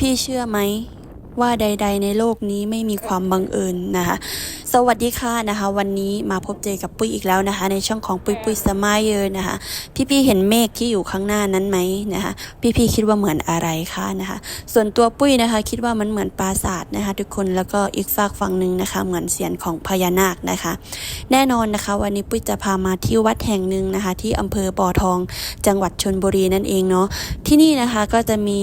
พี่ๆเชื่อไหม ว่าใด ๆ ในโลกนี้ไม่มีความบังเอิญนะคะ สวัสดีค่ะนะคะ วันนี้มาพบเจอกับปุ้ยอีกแล้วนะคะ ในช่องของปุ้ยปุ้ยสมายเยอนะคะ พี่ๆเห็นเมฆที่อยู่ข้างหน้านั้นไหมนะคะ พี่ๆคิดว่าเหมือนอะไรคะนะคะ ส่วนตัวปุ้ยนะคะ คิดว่ามันเหมือนปราสาทนะคะ ทุกคนแล้วก็อีกฝากฝั่งหนึ่งนะคะ เหมือนเสียนของพญานาคนะคะ แน่นอนนะคะ วันนี้ปุ้ยจะพามาที่วัดแห่งหนึ่งนะคะ ที่อำเภอบ่อทอง จังหวัดชนบุรีนั่นเองเนาะที่นี่นะคะก็จะมี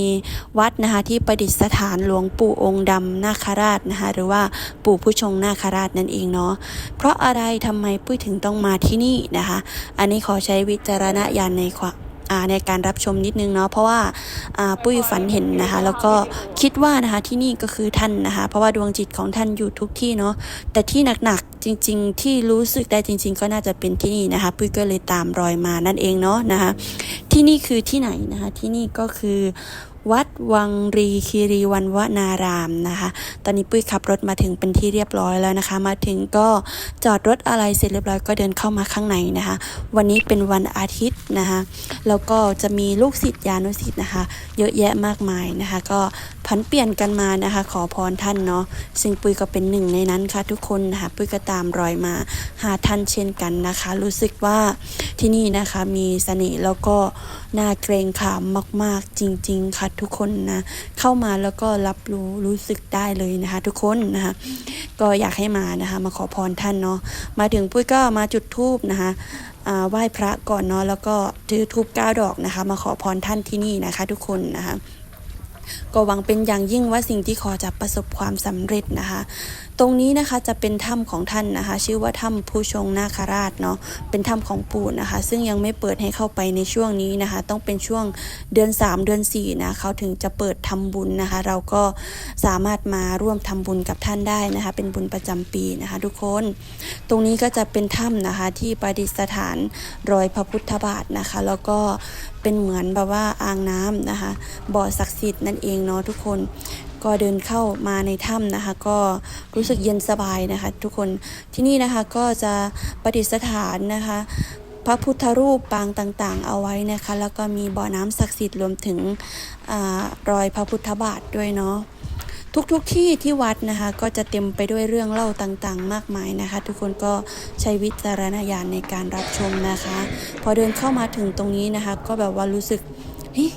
วัดนะคะที่ประดิษฐานหลวงปู่องค์ดำนาคราชนะคะหรือว่าปู่ผู้ชงนาคราชนั่นเองเนาะเพราะอะไรทำไมปุ้ยถึงต้องมาที่นี่นะคะ อันนี้ขอใช้วิจารณญาณในความในการรับชมนิดนึงเนาะเพราะว่าอ่าปุ้ยฝันเห็นนะคะ แล้วก็คิดว่านะคะที่นี่ก็คือท่านนะคะ เพราะว่าดวงจิตของท่านอยู่ทุกที่เนาะแต่ที่หนักๆจริง ๆ ที่รู้สึกได้จริง ๆ ก็น่าจะเป็นที่นี่นะคะ ปุ้ยก็เลยตามรอยมานั่นเองเนาะนะคะ ที่นี่คือที่ไหนนะคะ ที่นี่ก็คือ วัดวังรีคีรีวันวนารามนะคะ ตอนนี้ปุ้ยขับรถมาถึงเป็นที่เรียบร้อยแล้วนะคะ มาถึงก็จอดรถอะไรเสร็จเรียบร้อยก็เดินเข้ามาข้างในนะคะ วันนี้เป็นวันอาทิตย์นะคะ แล้วก็จะมีลูกศิษยานุศิษย์นะคะ เยอะแยะมากมายนะคะ ก็ผันเปลี่ยนกันมานะคะ ขอพรท่านเนาะ ซึ่งปุ้ยก็เป็นหนึ่งในนั้นค่ะทุกคนนะคะ ปุ้ยก็ตามรอยมาหาท่านเช่นกันนะคะ รู้สึกว่าที่นี่นะคะมีเสน่ห์แล้วก็น่าเกรงขามมาก ๆ จริง ๆ ค่ะทุกคนนะเข้ามาแล้วก็รับรู้รู้สึกได้เลยนะคะ ทุกคนนะคะก็อยากให้มานะคะ มาขอพรท่านเนาะมาถึงปุ้ยก็มาจุดธูปนะคะไหว้พระก่อนเนาะแล้วก็ถือธูปเก้าดอกนะคะ มาขอพรท่านที่นี่นะคะ ทุกคนนะคะ ก็หวังเป็นอย่างยิ่งว่าสิ่งที่ขอจะประสบความสำเร็จนะคะ ตรงนี้นะคะจะเป็นถ้ำของท่านนะคะ ชื่อว่าถ้ำผู้ชงนาคราชเนาะเป็นถ้ำของปู่นะคะ ซึ่งยังไม่เปิดให้เข้าไปในช่วงนี้นะคะ ต้องเป็นช่วงเดือน 3 เดือน4นะเขาถึงจะเปิดทำบุญนะคะ เราก็สามารถมาร่วมทำบุญกับท่านได้นะคะ เป็นบุญประจำปีนะคะ ทุกคน ตรงนี้ก็จะเป็นถ้ำนะคะที่ประดิษฐานรอยพระพุทธบาทนะคะ แล้วก็เป็นเหมือนแบบว่าอ่างน้ำนะคะ บ่อศักดิ์สิทธิ์นั่นเองเนาะทุกคนก็เดินเข้ามาในถ้ำนะคะ ก็รู้สึกเย็นสบายนะคะ ทุกคนที่นี่นะคะก็จะประดิษฐานนะคะ พระพุทธรูปปางต่างๆ เอาไว้นะคะ แล้วก็มีบ่อน้ำศักดิ์สิทธิ์รวมถึงอรอยพระพุทธบาทด้วยเนาะทุกๆทที่ที่วัดนะคะ ก็จะเต็มไปด้วยเรื่องเล่าต่างๆ มากมายนะคะ ทุกคนก็ใช้วิจารณญาณในการรับชมนะคะ พอเดินเข้ามาถึงตรงนี้นะคะ ก็แบบว่ารู้สึกเฮ้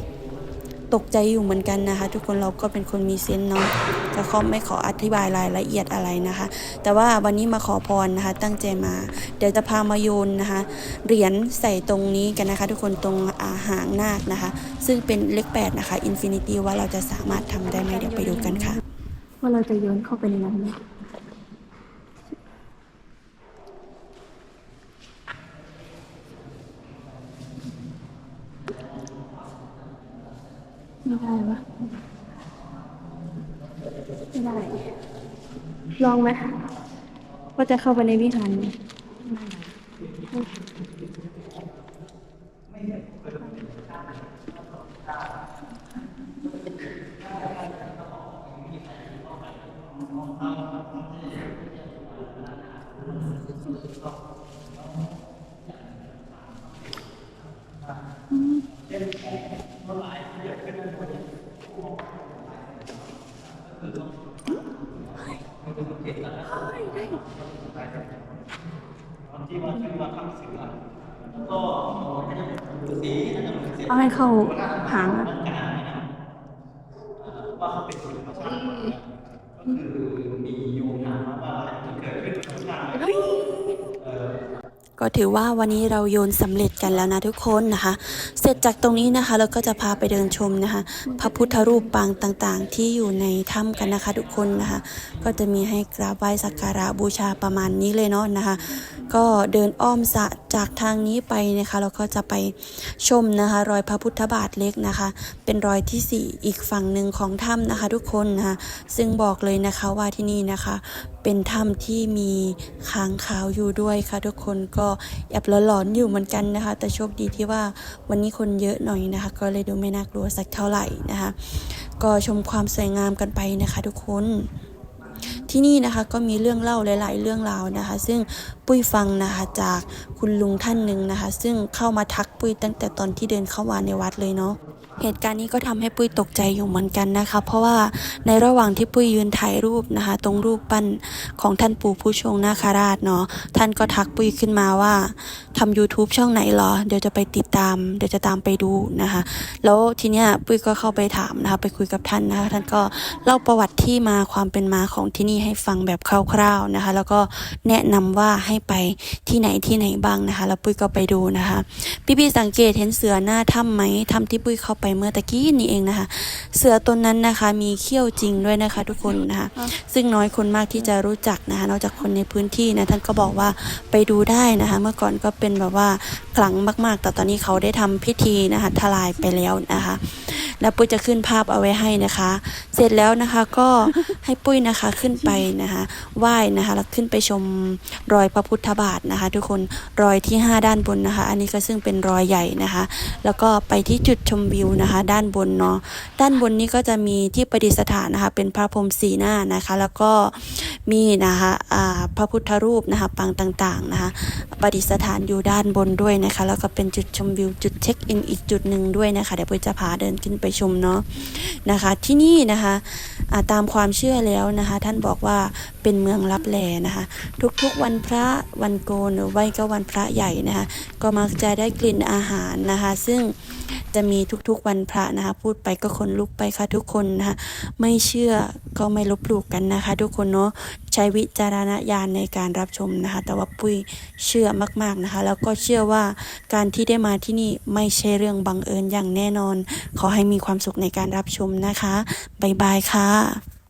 ตกใจอยู่เหมือนกันนะคะ ทุกคนเราก็เป็นคนมีเซนส์เนาะแต่เขาไม่ขออธิบายรายละเอียดอะไรนะคะ แต่ว่าวันนี้มาขอพรนะคะ ตั้งใจมา เดี๋ยวจะพามาโยนนะคะ เหรียญใส่ตรงนี้กันนะคะ ทุกคนตรงอาหางนาคนะคะ ซึ่งเป็นเลขแปดนะคะอินฟินิตี้ว่าเราจะสามารถทำได้ไหมเดี๋ยวไปดูกันค่ะ ว่าเราจะโยนเข้าไปในนั้นไหม ไม่ได้ปะไม่ได้ ลองไหมว่าจะเข้าไปในวิหารไหม เอาให้เข้าหางอะเฮ้ย ก็ถือว่าวันนี้เราโยนสำเร็จกันแล้วนะทุกคนนะคะ เสร็จจากตรงนี้นะคะเราก็จะพาไปเดินชมนะคะ พระพุทธรูปปางต่างๆ ที่อยู่ในถ้ำกันนะคะ ทุกคนนะคะ ก็จะมีให้กราบไหว้สักการะบูชาประมาณนี้เลยเนาะนะคะ ก็เดินอ้อมสะจากทางนี้ไปนะคะเราก็จะไปชมนะคะ รอยพระพุทธบาทเล็กนะคะ เป็นรอยที่สี่อีกฝั่งหนึ่งของถ้ำนะคะ ทุกคนนะคะซึ่งบอกเลยนะคะว่าที่นี่นะคะ เป็นถ้ำที่มีค้างคาวอยู่ด้วยค่ะ ทุกคนก็แอบหลอนๆอยู่เหมือนกันนะคะ แต่โชคดีที่ว่าวันนี้คนเยอะหน่อยนะคะ ก็เลยดูไม่น่ากลัวสักเท่าไหร่นะคะ ก็ชมความสวยงามกันไปนะคะ ทุกคนทที่นี่นะคะก็มีเรื่องเล่าหลาย ๆ เรื่องราวนะคะ ซึ่งปุ้ยฟังนะคะจากคุณลุงท่านหนึ่งนะคะ ซึ่งเข้ามาทักปุ้ยตั้งแต่ตอนที่เดินเข้ามาในวัดเลยเนาะ เหตุการณ์นี้ก็ทำให้ปุ้ยตกใจอยู่เหมือนกันนะคะ เพราะว่าในระหว่างที่ปุ้ยยืนถ่ายรูปนะคะ ตรงรูปปั้นของท่านปู่ผู้ชงนาคราชเนาะท่านก็ทักปุ้ยขึ้นมาว่าทำ YouTube ช่องไหนเหรอ เดี๋ยวจะไปติดตาม เดี๋ยวจะตามไปดูนะคะ แล้วทีเนี้ยปุ้ยก็เข้าไปถามนะคะไปคุยกับท่านนะคะท่านก็เล่าประวัติที่มาความเป็นมาของที่นี่ให้ฟังแบบคร่าวๆนะคะ แล้วก็แนะนำว่าให้ไปที่ไหนที่ไหนบ้างนะคะ แล้วปุ้ยก็ไปดูนะคะ พี่ๆสังเกตเห็นเสือหน้าถ้ำไหมถ้ำที่ปุ้ยเข้าไปเมื่อตะกี้นี่เองนะคะ เสือตนนั้นนะคะมีเขี้ยวจริงด้วยนะคะ ทุกคนนะคะ ซึ่งน้อยคนมากที่จะรู้จักนะคะ นอกจากคนในพื้นที่นะท่านก็บอกว่าไปดูได้นะคะ เมื่อก่อนก็เป็นแบบว่าขลังมากๆ แต่ตอนนี้เขาได้ทำพิธีนะคะทลายไปแล้วนะคะ แล้วปุ้ยจะขึ้นภาพเอาไว้ให้นะคะ เสร็จแล้วนะคะก็ให้ปุ้ยนะคะขึ้นไปนะคะไหว้นะคะแล้วขึ้นไปชมรอยพระพุทธบาทนะคะ ทุกคนรอยที่ 5 ด้านบนนะคะ อันนี้ก็ซึ่งเป็นรอยใหญ่นะคะ แล้วก็ไปที่จุดชมวิวนะคะ ด้านบนเนาะด้านบนนี้ก็จะมีที่ประดิษฐานนะคะ เป็นพระพรหมสีหน้านะคะ แล้วก็มีนะคะพระพุทธรูปนะคะปางต่างๆนะคะประดิษฐานอยู่ด้านบนด้วยนะคะ แล้วก็เป็นจุดชมวิวจุดเช็คอินอีกจุดหนึ่งด้วยนะคะเดี๋ยวปุ้ยจะพาเดินขึ้นไปชมเนาะนะคะ ที่นี่นะคะตามความเชื่อแล้วนะคะ ท่านบอกว่าเป็นเมืองลับแลนะคะ ทุกๆวันพระวันโกนหรือไม่ก็วันพระใหญ่นะคะ ก็มักจะได้กลิ่นอาหารนะคะ ซึ่ง จะมีทุกๆวันพระนะคะ พูดไปก็ขนลุกไปค่ะทุกคนนะคะไม่เชื่อก็ไม่ลบหลู่กันนะคะ ทุกคนเนาะใช้วิจารณญาณในการรับชมนะคะ แต่ว่าปุ้ยเชื่อมากๆนะคะ แล้วก็เชื่อว่าการที่ได้มาที่นี่ไม่ใช่เรื่องบังเอิญอย่างแน่นอน ขอให้มีความสุขในการรับชมนะคะบ๊ายบายค่ะ